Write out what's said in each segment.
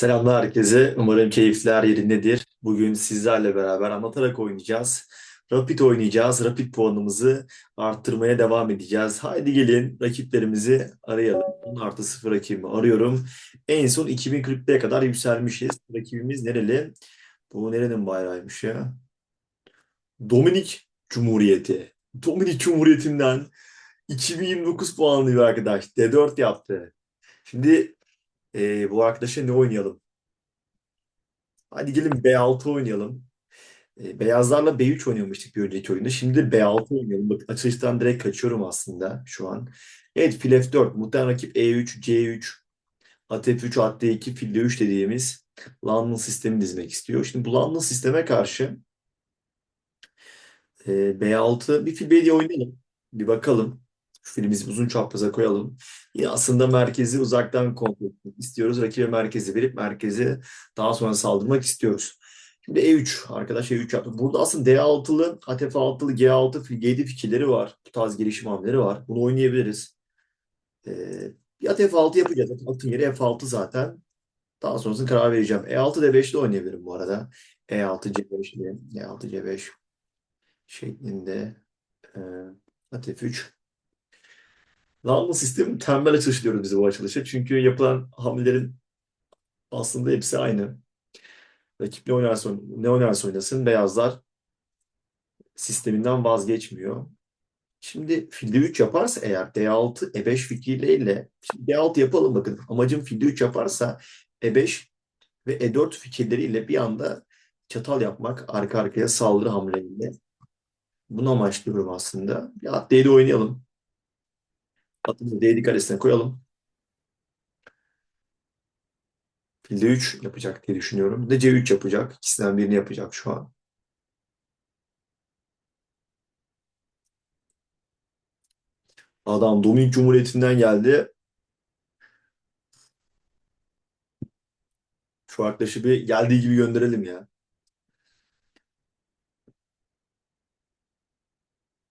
Selamlar herkese. Umarım keyifler yerindedir. Bugün sizlerle beraber anlatarak oynayacağız. Rapid oynayacağız. Rapid puanımızı arttırmaya devam edeceğiz. Haydi gelin rakiplerimizi arayalım. 10 artı 0 rakibimi arıyorum. En son 2040'e kadar yükselmişiz. Rakibimiz nereli? Bu nerenin bayrağıymış ya? Dominik Cumhuriyeti. Dominik Cumhuriyeti'nden 2029 puanlı bir arkadaş. D4 yaptı. Şimdi e, bu arkadaşa ne oynayalım? Hadi gelin B6 oynayalım. E, beyazlarla B3 oynamıştık bir önceki oyunda. Şimdi B6 oynayalım. Bak açılıştan direkt kaçıyorum aslında şu an. Evet fil F4. Muhtemelen rakip E3, C3, at F3, at D2, fil D3 dediğimiz London sistemi dizmek istiyor. Şimdi bu London sisteme karşı e, B6 bir fil B diye oynayalım. Bir bakalım. Şu filimizi uzun çapraza koyalım. Yine aslında merkezi uzaktan kontrol etmek istiyoruz. Rakibe merkezi verip merkezi daha sonra saldırmak istiyoruz. Şimdi E3. Arkadaş E3 yaptı. Burada aslında D6'lı, at F6'lı, G6, fil G7 fikirleri var. Bu tarz gelişim hamleleri var. Bunu oynayabiliriz. Bir at F6 yapacağız. Atın yeri F6 zaten. Daha sonrasında karar vereceğim. E6 D5'te oynayabilirim bu arada. E6 C5 diye. E6 C5 şeklinde. Ee, at F3. Lambda sistemi tembel açılış diyoruz biz bu açılışa. Çünkü yapılan hamlelerin aslında hepsi aynı. Rakip ne oynarsa, ne oynarsa oynasın beyazlar sisteminden vazgeçmiyor. Şimdi filde 3 yaparsa eğer D6 E5 fikirleriyle şimdi D6 yapalım bakın amacım filde 3 yaparsa E5 ve E4 fikirleriyle bir anda çatal yapmak arka arkaya saldırı hamleleriyle. Bunu amaçlıyorum aslında. Ya D7 oynayalım. Atımızı D7 karesine koyalım. Filde 3 yapacak diye düşünüyorum. De C3 yapacak. İkisinden birini yapacak şu an. Adam Dominik Cumhuriyeti'nden geldi. Şu arkadaşı bir geldiği gibi gönderelim ya.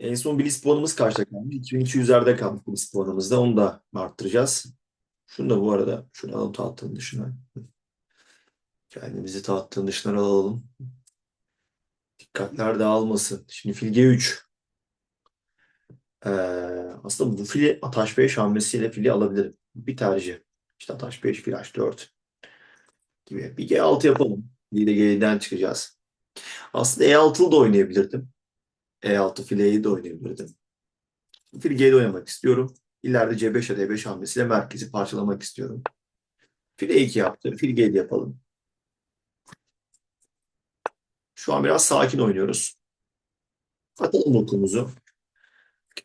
En son Bliss puanımız kaçta kalmış? 2200'lerde kalmış Bliss puanımızda. Onu da arttıracağız. Şunu da bu arada şunu alalım tahtın dışına. Kendimizi tahtın dışına alalım. Dikkatler dağılmasın. Şimdi fil G3. Ee, aslında bu fili ataş 5 hamlesiyle fili alabilirim. Bir tercih. İşte ataş 5, fil H4 gibi. Bir G6 yapalım. Bir de G'den çıkacağız. Aslında E6'lı da oynayabilirdim. E6 fileyi de oynayabilirdim. Fil G'de oynamak istiyorum. İleride C5 ya D5 hamlesiyle merkezi parçalamak istiyorum. Fil E2 yaptı. Fil G'de yapalım. Şu an biraz sakin oynuyoruz. Atalım okumuzu.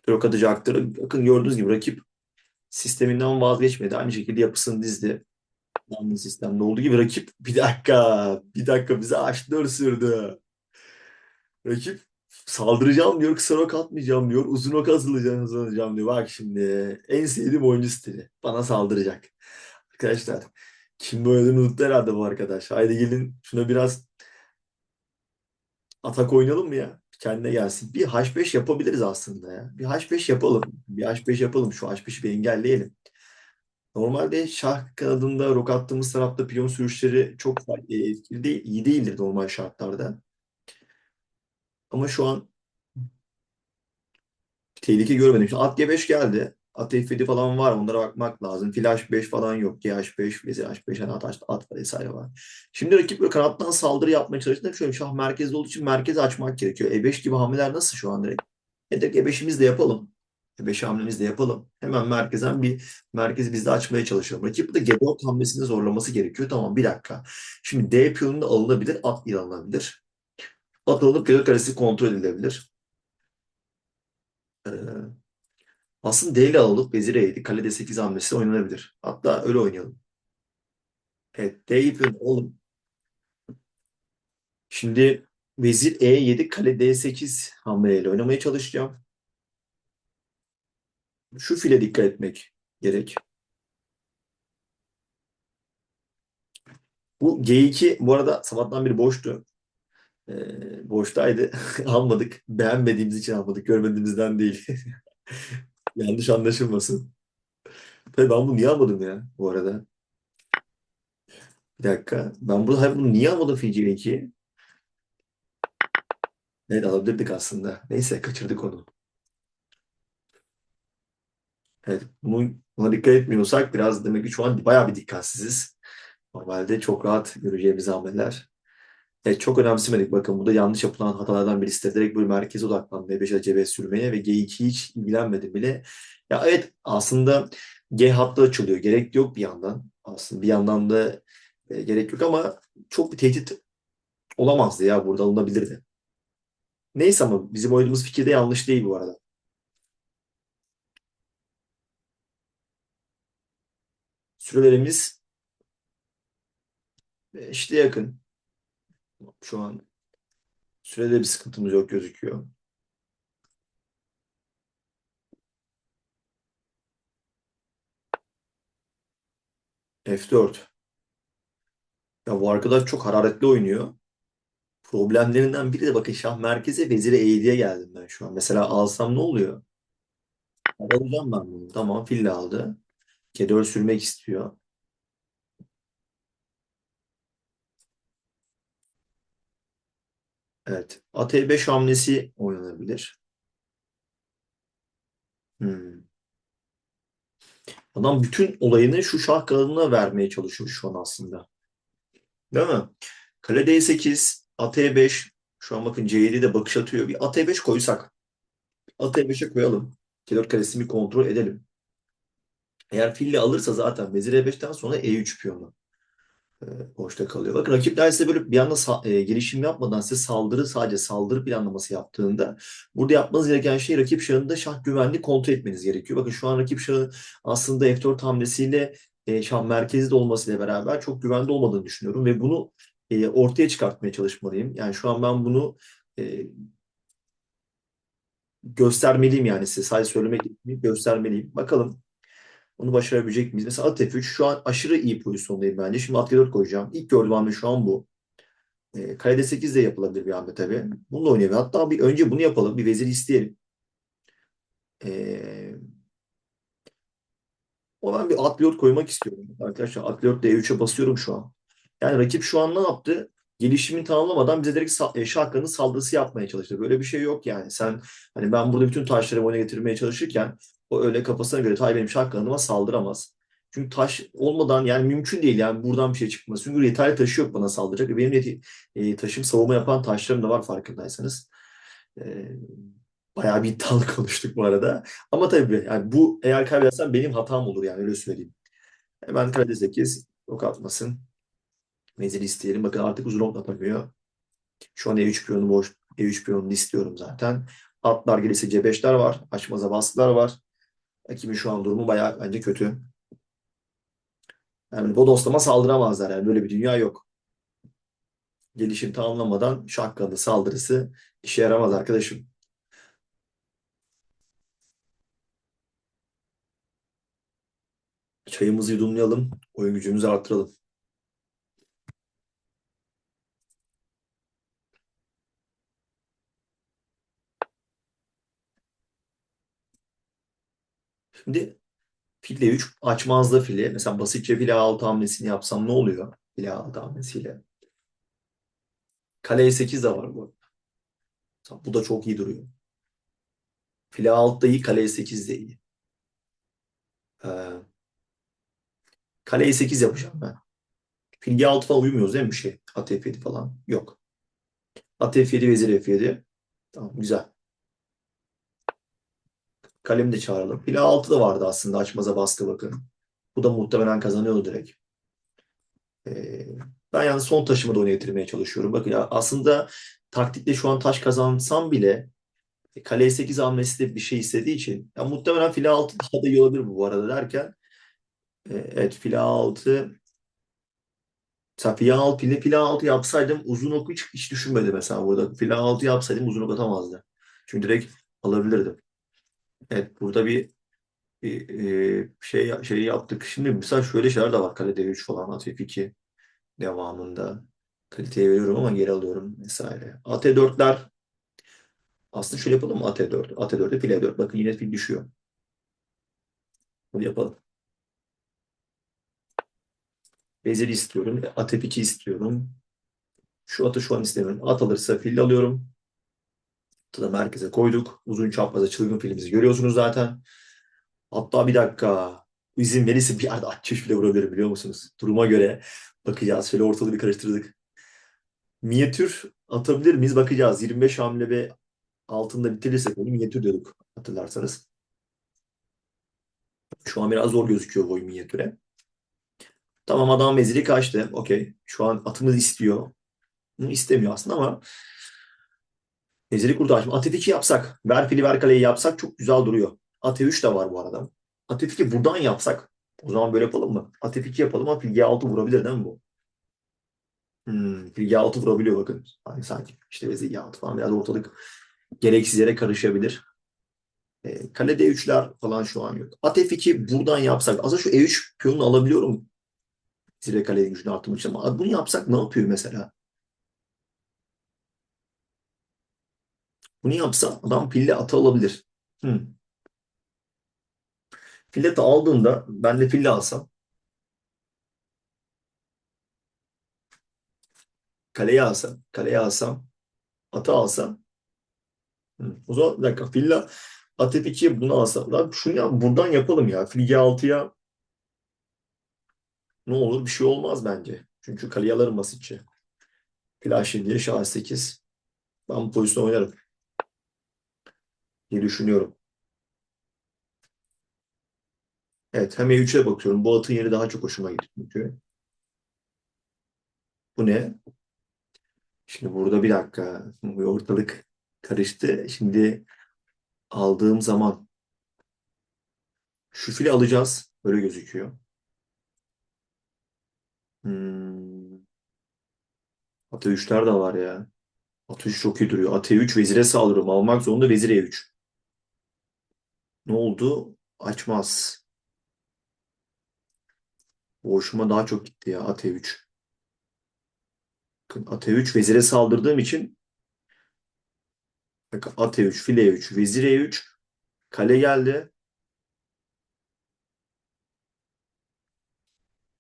Rok atacaktır. Bakın gördüğünüz gibi rakip sisteminden vazgeçmedi. Aynı şekilde yapısını dizdi. Aynı sistemde olduğu gibi rakip bir dakika, bir dakika bize açtı sürdü. Rakip saldıracağım diyor, kısa rok atmayacağım diyor, uzun ok hazırlayacağım diyor. Bak şimdi en sevdiğim oyuncu stili. Bana saldıracak. Arkadaşlar kim oynadığını unuttu herhalde bu arkadaş. Haydi gelin şuna biraz atak oynayalım mı ya? Kendine gelsin. Bir H5 yapabiliriz aslında ya. Bir H5 yapalım. Bir H5 yapalım. Şu H5'i bir engelleyelim. Normalde şah kanadında rok attığımız tarafta piyon sürüşleri çok etkili değil, iyi değildir normal şartlarda. Ama şu an tehlike görmedim. Şimdi at G5 geldi. At F7 falan var. Onlara bakmak lazım. Fil H5 falan yok. GH5, vezir H5, hani at, at vesaire var. Şimdi rakip böyle kanattan saldırı yapmaya çalıştığında şöyle şah merkezde olduğu için merkezi açmak gerekiyor. E5 gibi hamleler nasıl şu an direkt? E direkt E5'imizi de yapalım. E5 hamlemizi de yapalım. Hemen merkezden bir merkezi biz de açmaya çalışalım. Rakip de G4 hamlesini zorlaması gerekiyor. Tamam bir dakika. Şimdi D piyonu da alınabilir. At alınabilir. G4 karesi kontrol edilebilir. Ee, aslında D ile alıp vezir E7, kale D8 hamlesi oynanabilir. Hatta öyle oynayalım. Evet, D ipini alalım. Şimdi vezir E7, kale D8 hamleyle oynamaya çalışacağım. Şu file dikkat etmek gerek. Bu G2 bu arada sabahtan beri boştu. Ee, boştaydı. Almadık. Beğenmediğimiz için almadık. Görmediğimizden değil. Yanlış anlaşılmasın. Tabii ben bunu niye almadım ya bu arada? Bir dakika. Ben burada hayır, bunu niye almadım fil C2? Evet alabilirdik aslında. Neyse kaçırdık onu. Evet, bunu, buna dikkat etmiyorsak biraz demek ki şu an bayağı bir dikkatsiziz. Normalde çok rahat göreceğimiz hamleler. Evet, çok önemsemedik. Bakın bu da yanlış yapılan hatalardan birisi de direkt böyle merkeze odaklanmaya, 5'e cebe sürmeye ve G2 hiç ilgilenmedim bile. Ya evet aslında G hattı açılıyor. Gerek yok bir yandan. Aslında bir yandan da e, gerek yok ama çok bir tehdit olamazdı ya burada alınabilirdi. Neyse ama bizim oynadığımız fikir de yanlış değil bu arada. Sürelerimiz işte yakın. Şu an sürede bir sıkıntımız yok gözüküyor. F4. Ya bu arkadaş çok hararetli oynuyor. Problemlerinden biri de bakın şah merkeze vezire E7'ye geldim ben şu an. Mesela alsam ne oluyor? Alacağım ben bunu. Tamam fille aldı. G4 sürmek istiyor. Evet. At E5 hamlesi oynanabilir. Hmm. Adam bütün olayını şu şah kanadına vermeye çalışıyor şu an aslında. Değil mi? Kale D8, at E5. Şu an bakın C7 de bakış atıyor. Bir at E5 koysak. At E5'e koyalım. G4 karesini kontrol edelim. Eğer fille alırsa zaten vezir E5'ten sonra E3 piyonu boşta kalıyor. Bakın rakipler size böyle bir anda e, gelişim yapmadan size saldırı sadece saldırı planlaması yaptığında burada yapmanız gereken şey rakip şahında şah güvenli kontrol etmeniz gerekiyor. Bakın şu an rakip şahı aslında F4 hamlesiyle e, şah merkezde olmasıyla beraber çok güvende olmadığını düşünüyorum ve bunu e, ortaya çıkartmaya çalışmalıyım. Yani şu an ben bunu e, göstermeliyim yani size sadece söylemek göstermeliyim. Bakalım onu başarabilecek miyiz? Mesela at F3 şu an aşırı iyi pozisyondayım bence. Şimdi at G4 koyacağım. İlk gördüğüm hamle şu an bu. E, kale D8 de yapılabilir bir hamle tabii. Bunu da oynayalım. Hatta bir önce bunu yapalım. Bir vezir isteyelim. E, o ben bir at G4 koymak istiyorum. Arkadaşlar at G4 D3'e basıyorum şu an. Yani rakip şu an ne yaptı? Gelişimini tamamlamadan bize direkt e, şahkanın saldırısı yapmaya çalıştı. Böyle bir şey yok yani. Sen hani ben burada bütün taşları oyuna getirmeye çalışırken o öyle kafasına göre tay benim şahkanıma saldıramaz. Çünkü taş olmadan yani mümkün değil yani buradan bir şey çıkması. Çünkü yeterli taşı yok bana saldıracak. Benim yeti- e, taşım savunma yapan taşlarım da var farkındaysanız. E, bayağı bir iddialı konuştuk bu arada. Ama tabii yani bu eğer kaybedersem benim hatam olur yani öyle söyleyeyim. Hemen kale 8 ok atmasın. Vezir isteyelim. Bakın artık uzun ok atamıyor. Şu an E3 piyonu boş. E3 piyonunu istiyorum zaten. Atlar gelirse C5'ler var. Açmaza baskılar var. Rakibin şu an durumu bayağı bence kötü. Yani bodoslama saldıramazlar. Yani böyle bir dünya yok. Gelişim tamamlamadan şah kanadı saldırısı işe yaramaz arkadaşım. Çayımızı yudumlayalım. Oyun gücümüzü arttıralım. Şimdi file 3 açmazda file. Mesela basitçe file 6 hamlesini yapsam ne oluyor? File 6 hamlesiyle. Kale 8 de var bu. Bu da çok iyi duruyor. File 6 da iyi, kale 8 de iyi. Ee, kale 8 yapacağım ben. Fil G6 falan uyumuyoruz değil mi bir şey? At F7 falan. Yok. At F7, vezir F7. Tamam güzel. Kalemi de çağıralım. Fil A6 da vardı aslında açmaza baskı bakın. Bu da muhtemelen kazanıyordu direkt. Ee, ben yani son taşımı da oyuna getirmeye çalışıyorum. Bakın aslında taktikte şu an taş kazansam bile e, kale 8 hamlesi de bir şey istediği için ya muhtemelen fil 6 daha da iyi olabilir bu, arada derken e, evet fil 6 mesela fil 6 fil, fil 6 yapsaydım uzun oku hiç, hiç düşünmedi mesela burada. Fil 6 yapsaydım uzun ok atamazdı. Çünkü direkt alabilirdim. Evet burada bir, bir e, şey şey yaptık. Şimdi mesela şöyle şeyler de var. Kale D3 falan at F2 devamında. Kaliteye veriyorum ama geri alıyorum vesaire. At E4'ler aslında şöyle yapalım mı? At E4. At E4'e fil E4. Bakın yine fil düşüyor. Bunu yapalım. Veziri istiyorum. At F2 istiyorum. Şu atı şu an istemiyorum. At alırsa fil alıyorum. Da merkeze koyduk. Uzun çaprazda çılgın filimizi görüyorsunuz zaten. Hatta bir dakika. İzin verirse bir yerde at çift bile vurabilirim biliyor musunuz? Duruma göre bakacağız. Şöyle ortalığı bir karıştırdık. Minyatür atabilir miyiz? Bakacağız. 25 hamle ve altında bitirirsek onu minyatür diyorduk hatırlarsanız. Şu an biraz zor gözüküyor boy minyatüre. Tamam adam veziri kaçtı. Okey. Şu an atımız istiyor. Bunu istemiyor aslında ama veziri kurdu açma. At F2 yapsak, ver fili ver kaleyi yapsak çok güzel duruyor. At F3 de var bu arada. At F2 buradan yapsak o zaman böyle yapalım mı? At F2 yapalım ama fil G6 vurabilir değil mi bu? Hmm, fil G6 vurabiliyor bakın. Hani sanki işte vezir G6 falan biraz ortalık gereksiz yere karışabilir. E, kale D3'ler falan şu an yok. At F2 buradan yapsak. Aslında şu E3 piyonunu alabiliyorum. Zirve kalenin gücünü arttırmak için ama bunu yapsak ne yapıyor mesela? Bunu yapsa adam fille atı alabilir. Hmm. Fille atı aldığında ben de fille alsam kaleye alsam kaleye alsam atı alsam hmm. o zaman bir dakika fille at F2'ye bunu alsam lan şunu ya buradan yapalım ya fil G6'ya ne olur bir şey olmaz bence. Çünkü kaleye alırım basitçe. Fil H7'ye şah 8 ben bu pozisyonu oynarım diye düşünüyorum. Evet hem E3'e bakıyorum. Bu atın yeri daha çok hoşuma gitti çünkü. Bu ne? Şimdi burada bir dakika. Bu ortalık karıştı. Şimdi aldığım zaman şu fili alacağız. Böyle gözüküyor. Hmm. Atı 3'ler de var ya. Atı 3 çok iyi duruyor. Atı 3 vezire saldırıyorum. Almak zorunda vezir E3. Ne oldu? Açmaz. Bu daha çok gitti ya at E3. Bakın at E3 vezire saldırdığım için bakın at E3, fil E3, vezir E3 kale geldi.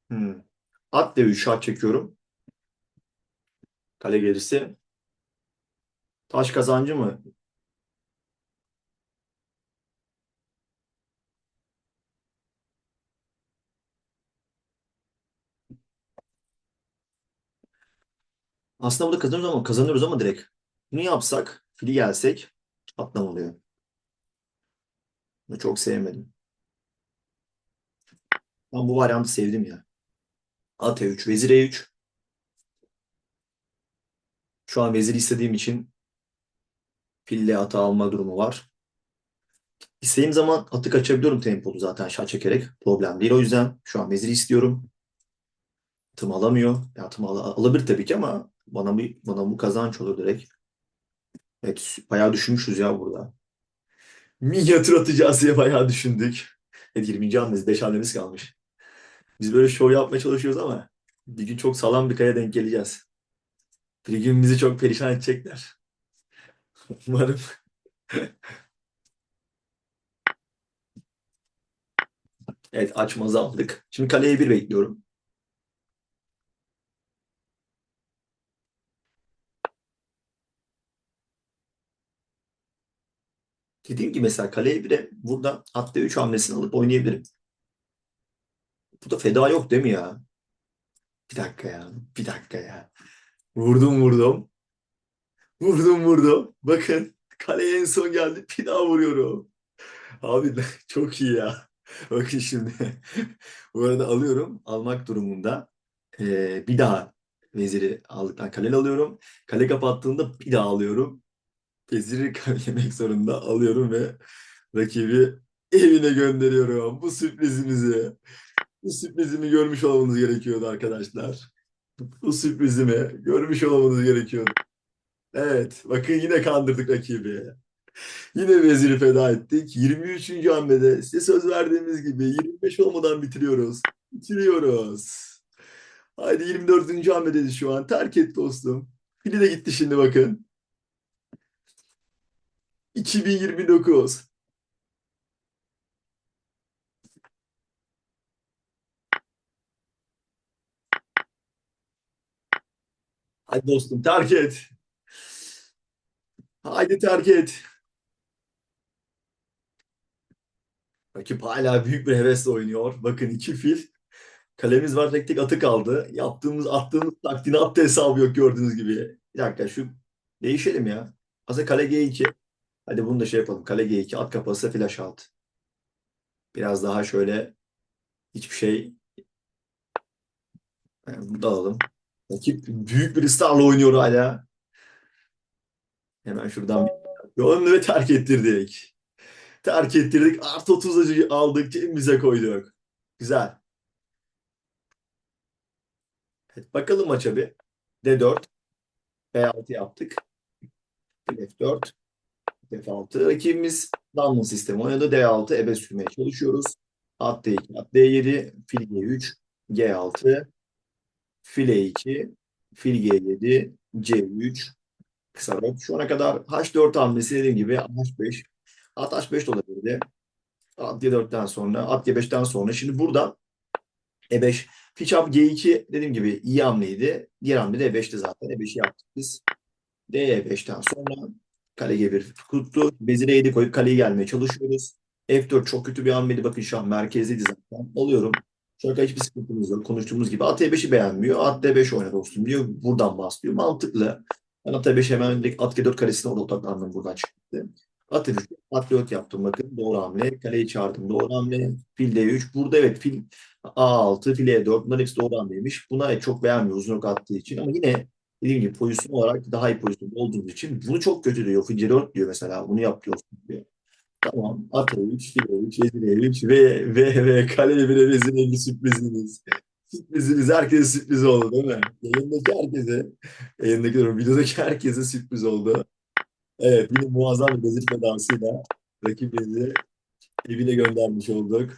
Hmm. At D3 şah çekiyorum. Kale gelirse taş kazancı mı? Aslında burada kazanıyoruz ama kazanıyoruz ama direkt. Bunu yapsak, fili gelsek atlam oluyor. Bunu çok sevmedim. Ben bu varyantı sevdim ya. At E3, vezir E3. Şu an vezir istediğim için fille atı alma durumu var. İstediğim zaman atı kaçabiliyorum tempolu zaten şah çekerek. Problem değil o yüzden. Şu an veziri istiyorum. Atımı alamıyor. Ya, atımı al alabilir tabii ki ama bana, bir, bana bu kazanç olur direkt. Evet bayağı düşünmüşüz ya burada. Minyatür atacağız diye bayağı düşündük. Evet 20. hamlemiz 5 hamlemiz kalmış. Biz böyle şov yapmaya çalışıyoruz ama bir gün çok sağlam bir kaya denk geleceğiz. Bir gün bizi çok perişan edecekler. Umarım. Evet açmazı aldık. Şimdi kaleye bir bekliyorum. Dediğim gibi mesela kaleye bire burada at D3 hamlesini alıp oynayabilirim. Bu da feda yok değil mi ya? Bir dakika ya. Bir dakika ya. Vurdum vurdum. Vurdum vurdum. Bakın kaleye en son geldi. Bir daha vuruyorum. Abi çok iyi ya. Bakın şimdi. Bu arada alıyorum. Almak durumunda. Ee, bir daha veziri aldıktan kale alıyorum. Kale kapattığında bir daha alıyorum. Veziri yemek zorunda alıyorum ve rakibi evine gönderiyorum. Bu sürprizimizi. Bu sürprizimi görmüş olmanız gerekiyordu arkadaşlar. Bu sürprizimi görmüş olmanız gerekiyordu. Evet, bakın yine kandırdık rakibi. Yine veziri feda ettik. 23. hamlede size söz verdiğimiz gibi 25 olmadan bitiriyoruz. Bitiriyoruz. Haydi 24. hamledeyiz şu an. Terk et dostum. Fili de gitti şimdi bakın. 2029. Hadi dostum terk et. Haydi terk et. Rakip hala büyük bir hevesle oynuyor. Bakın iki fil. Kalemiz var tek tek atı kaldı. Yaptığımız attığımız taktiğini attı hesabı yok gördüğünüz gibi. Bir dakika şu değişelim ya. Aslında kale G2. Hadi bunu da şey yapalım. Kale G2 at kapası flash out. Biraz daha şöyle hiçbir şey yani burada alalım. Rakip büyük bir ısrarla oynuyor hala. Hemen şuradan ve terk ettirdik. Terk ettirdik. Artı 30 acıyı aldık. Cebimize koyduk. Güzel. Evet, bakalım maça bir. D4. B6 yaptık. F4. F6. Rakibimiz Damla sistemi oynadı. D6 ebe sürmeye çalışıyoruz. At D2, at D7, fil G3, G6, fil E2, fil G7, C3, kısa rot. Şu ana kadar H4 hamlesi dediğim gibi H5. At H5 de olabilirdi. At G4'ten sonra, at G5'ten sonra. Şimdi burada E5. Fiçap G2 dediğim gibi iyi hamleydi. Diğer hamle de E5'ti zaten. E5'i yaptık biz. D5'ten sonra kale G1 tuttu. Vezir E7 koyup kaleye gelmeye çalışıyoruz. F4 çok kötü bir hamleydi. Bakın şu an merkezdeydi zaten. Alıyorum. An hiçbir sıkıntımız yok. Konuştuğumuz gibi. At E5'i beğenmiyor. At D5 oyna dostum diyor. Buradan bahsediyor. Mantıklı. Ben at E5 hemen at G4 karesine orada odaklandım. Buradan çıktı. At E3, at D4 yaptım. Bakın doğru hamle. Kaleyi çağırdım. Doğru hamle. Fil D3. Burada evet fil A6, fil E4. Bunların hepsi doğru hamleymiş. Buna çok beğenmiyor uzun attığı için. Ama yine dediğim gibi pozisyon olarak daha iyi pozisyonda olduğumuz için bunu çok kötü diyor. C4 diyor mesela. Bunu yap diyor. Tamam. At E3, fil E3, vezir E3 ve, ve, ve kale bir vezir E3 sürpriziniz. Sürprizimiz herkese sürpriz oldu değil mi? Yayındaki herkese, yayındaki diyorum, videodaki herkese sürpriz oldu. Evet, yine muazzam bir vezir fedasıyla rakibimizi evine göndermiş olduk.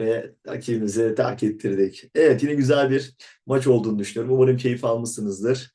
Ve rakibimizi terk ettirdik. Evet, yine güzel bir maç olduğunu düşünüyorum. Umarım keyif almışsınızdır.